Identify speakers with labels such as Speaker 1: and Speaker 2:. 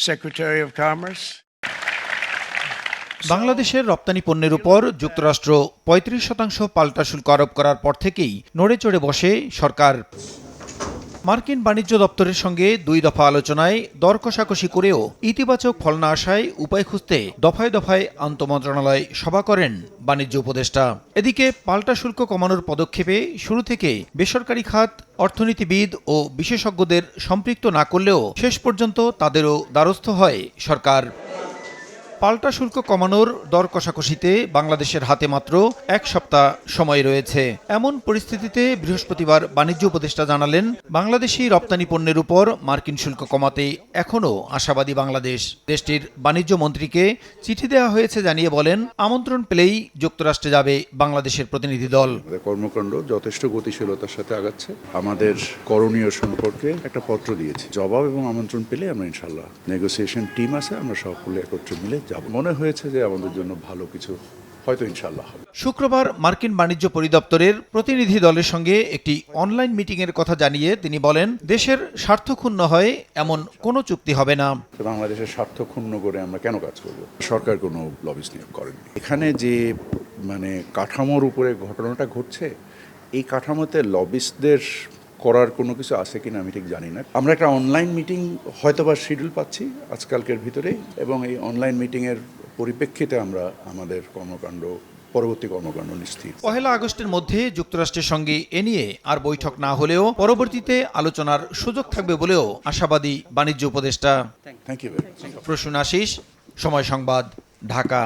Speaker 1: Secretary of Commerce.
Speaker 2: বাংলাদেশের রপ্তানি পণ্যের উপর যুক্তরাষ্ট্র পঁয়ত্রিশ শতাংশ পাল্টা শুল্ক আরোপ করার পর থেকেই নড়ে চড়ে বসে সরকার মার্কিন বাণিজ্য দপ্তরের সঙ্গে দুই দফা আলোচনায় দর কষাকষি করেও ইতিবাচক ফল না আসায় উপায় খুঁজতে দফায় দফায় আন্তমন্ত্রণালয় সভা করেন বাণিজ্য উপদেষ্টা। এদিকে পাল্টা শুল্ক কমানোর পদক্ষেপে শুরু থেকে বেসরকারি খাত, অর্থনীতিবিদ ও বিশেষজ্ঞদের সম্পৃক্ত না করলেও শেষ পর্যন্ত তাদেরও দ্বারস্থ হয় সরকার। পাল্টা শুল্ক কমানোর দর কষাকষিতে বাংলাদেশের হাতে মাত্র এক সপ্তাহ সময় রয়েছে। এমন পরিস্থিতিতে বৃহস্পতিবার বাণিজ্য উপদেষ্টা জানালেন, বাংলাদেশি রপ্তানি পণ্যের উপর মার্কিন শুল্ক কমাতে এখনও আশাবাদী বাংলাদেশ। দেশটির বাণিজ্য মন্ত্রীকে চিঠি দেওয়া হয়েছে জানিয়ে বলেন, আমন্ত্রণ পেলেই যুক্তরাষ্ট্রে যাবে বাংলাদেশের প্রতিনিধি দল।
Speaker 3: কর্মকাণ্ড যথেষ্ট গতিশীলতার সাথে আগাচ্ছে। আমাদের করণীয় সম্পর্কে একটা পত্র দিয়েছে। জবাব এবং আমন্ত্রণ পেলে আমরা ইনশাল্লাহ নেগোসিয়েশন টিম আছে, আমরা সকলে একত্রে মিলে যাব মনে হয়েছে যে আমাদের জন্য ভালো কিছু হয়তো ইনশাল্লাহ হবে।
Speaker 2: শুক্রবার মার্কিন বাণিজ্য পরিদপ্তরের প্রতিনিধি দলের সঙ্গে একটি অনলাইন মিটিংয়ের কথা জানিয়ে তিনি বলেন দেশের স্বার্থ ক্ষুণ্ণ হয় এমন কোনো চুক্তি হবে না।
Speaker 3: বাংলাদেশের স্বার্থ ক্ষুণ্ণ করে আমরা কেন কাজ করব? সরকার কোনো লবিস নিয়োগ করেনি। এখানে যে মানে কাঠামোর উপরে ঘটনাটা ঘটছে এই কাঠামোতে লবিস্টদের করার কোনো কিছু আছে কিনা আমি ঠিক জানি না। আমরা একটা অনলাইন মিটিং হয়তো বা শিডিউল পাচ্ছি আজকালকের ভিতরেই এবং এই অনলাইন মিটিংয়ের পরিপ্রেক্ষিতে আমরা আমাদের কর্মকাণ্ড পরবর্তী কর্মকাণ্ড নিশ্চিত।
Speaker 2: পহেলা আগস্টের মধ্যে যুক্তরাষ্ট্রের সঙ্গে এ নিয়ে আর বৈঠক না হলেও পরবর্তীতে আলোচনার সুযোগ থাকবে বলেও আশাবাদী বাণিজ্য উপদেষ্টা
Speaker 3: থ্যাংক ইউ
Speaker 2: প্রসূন আশিস সময় সংবাদ ঢাকা।